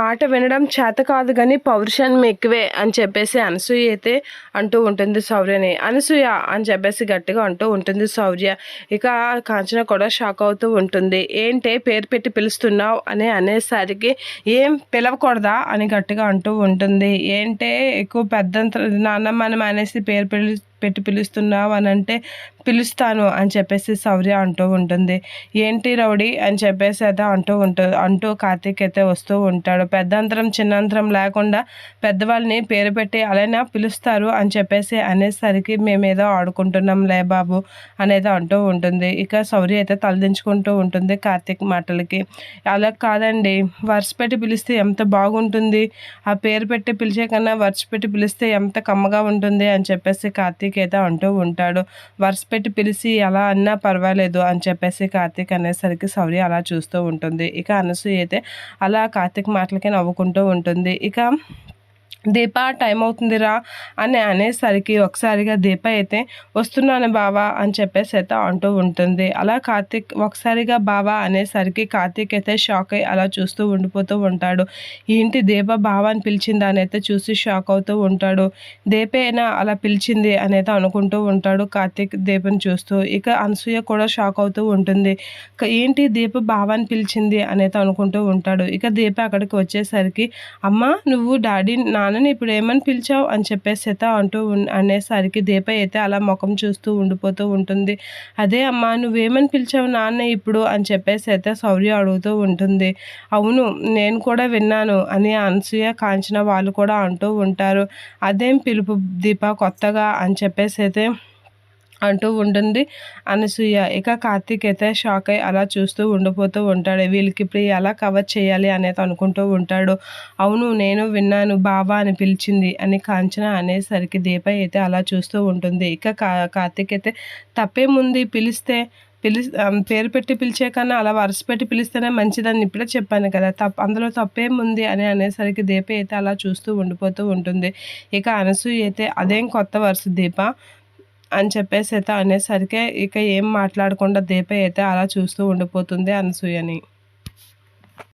మాట వినడం చేత కాదు కానీ పౌరుషాన్ని ఎక్కువే అని చెప్పేసి అనసూయ అయితే అంటూ ఉంటుంది సౌర్యని అనసూయ అని చెప్పేసి గట్టిగా అంటూ ఉంటుంది సౌర్య ఇక కాంచన కూడా షాక్ అవుతూ ఉంటుంది. ఏంటే పేరు పెట్టి పిలుస్తున్నావు అని అనేసరికి ఏం పిలవకూడదా అని గట్టిగా అంటూ ఉంటుంది. ఏంటే ఎక్కువ పెద్ద నాన్న మనం అనేసి పేరు పిలి పెట్టి పిలుస్తున్నావు అని అంటే పిలుస్తాను అని చెప్పేసి శౌర్య అంటూ ఉంటుంది. ఏంటి రౌడీ? అని చెప్పేసి అయితే అంటూ ఉంటుంది అంటూ కార్తీక్ అయితే వస్తూ ఉంటాడు. పెద్దంతరం చిన్నంతరం లేకుండా పెద్దవాళ్ళని పేరు పెట్టి అలానే పిలుస్తారు అని చెప్పేసి అనేసరికి మేమేదో ఆడుకుంటున్నాం లే బాబు అనేది అంటూ ఉంటుంది. ఇక శౌర్య అయితే తలదించుకుంటూ ఉంటుంది కార్తీక్ మాటలకి. అలా కాదండి. వరుస పెట్టి పిలిస్తే ఎంత బాగుంటుంది? ఆ పేరు పెట్టి పిలిచే కన్నా వరుస పెట్టి పిలిస్తే ఎంత కమ్మగా ఉంటుంది? అని చెప్పేసి కార్తీక్ కార్తీక్ అయితే అంటూ ఉంటాడు. వరుస పెట్టి పిలిచి అలా అన్నా పర్వాలేదు అని చెప్పేసి కార్తీక్ అనేసరికి సౌర్య అలా చూస్తూ ఉంటుంది. ఇక అనసూయ అయితే అలా కార్తీక్ మాటలకి నవ్వుకుంటూ ఉంటుంది. ఇక దీప టైం అవుతుందిరా అని అనేసరికి ఒకసారిగా దీప అయితే వస్తున్నాను బావా అని చెప్పేసి అయితే అంటూ ఉంటుంది. అలా కార్తీక్ ఒకసారిగా బావా అనేసరికి కార్తీక్ అయితే షాక్ అయ్యి అలా చూస్తూ ఉండిపోతూ ఉంటాడు. ఏంటి దీప బావా అని పిలిచింది? అని అయితే చూసి షాక్ అవుతూ ఉంటాడు. దీపేనా అలా పిలిచింది అనేది అనుకుంటూ ఉంటాడు కార్తీక్ దీపని చూస్తూ. ఇక అనసూయ కూడా షాక్ అవుతూ ఉంటుంది. ఏంటి దీప బావా అని పిలిచింది? అనేది అనుకుంటూ ఉంటాడు. ఇక దీప అక్కడికి వచ్చేసరికి అమ్మ నువ్వు డాడీ నాన్నని ఇప్పుడు ఏమని పిలిచావు అని చెప్పేసి అయితే అంటూ అనేసరికి దీప అయితే అలా ముఖం చూస్తూ ఉండిపోతూ ఉంటుంది. అదే అమ్మా నువ్వేమని పిలిచావు నాన్న ఇప్పుడు అని చెప్పేసి అయితే శౌర్య అడుగుతూ ఉంటుంది. అవును నేను కూడా విన్నాను అని అనసూయ కాంచిన వాళ్ళు కూడా అంటూ ఉంటారు. అదేం పిలుపు దీప కొత్తగా అని చెప్పేసి అయితే అంటూ ఉంటుంది. అనసూయ ఇక కార్తీక్ అయితే షాక్ అయ్యి అలా చూస్తూ ఉండిపోతూ ఉంటాడు. వీళ్ళకి ఇప్పుడు ఎలా కవర్ చేయాలి అనేది అనుకుంటూ ఉంటాడు. అవును నేను విన్నాను బాబా అని పిలిచింది అని కాంచన అనేసరికి దీప అయితే అలా చూస్తూ ఉంటుంది. ఇక కార్తీక్ అయితే తప్పేముంది పిలిస్తే పిలి పేరు పెట్టి పిలిచే కన్నా అలా వరుస పెట్టి పిలిస్తేనే మంచిదని ఇప్పుడే చెప్పాను కదా. తప్ప అందులో తప్పేముంది అని అనేసరికి దీప అయితే అలా చూస్తూ ఉండిపోతూ ఉంటుంది. ఇక అనసూయ అయితే అదేం కొత్త వరుస దీప? అని చెప్పేసి అయితే అనేసరికి ఇక ఏం మాట్లాడకుండా దీప అయితే అలా చూస్తూ ఉండిపోతుంది అనసూయని.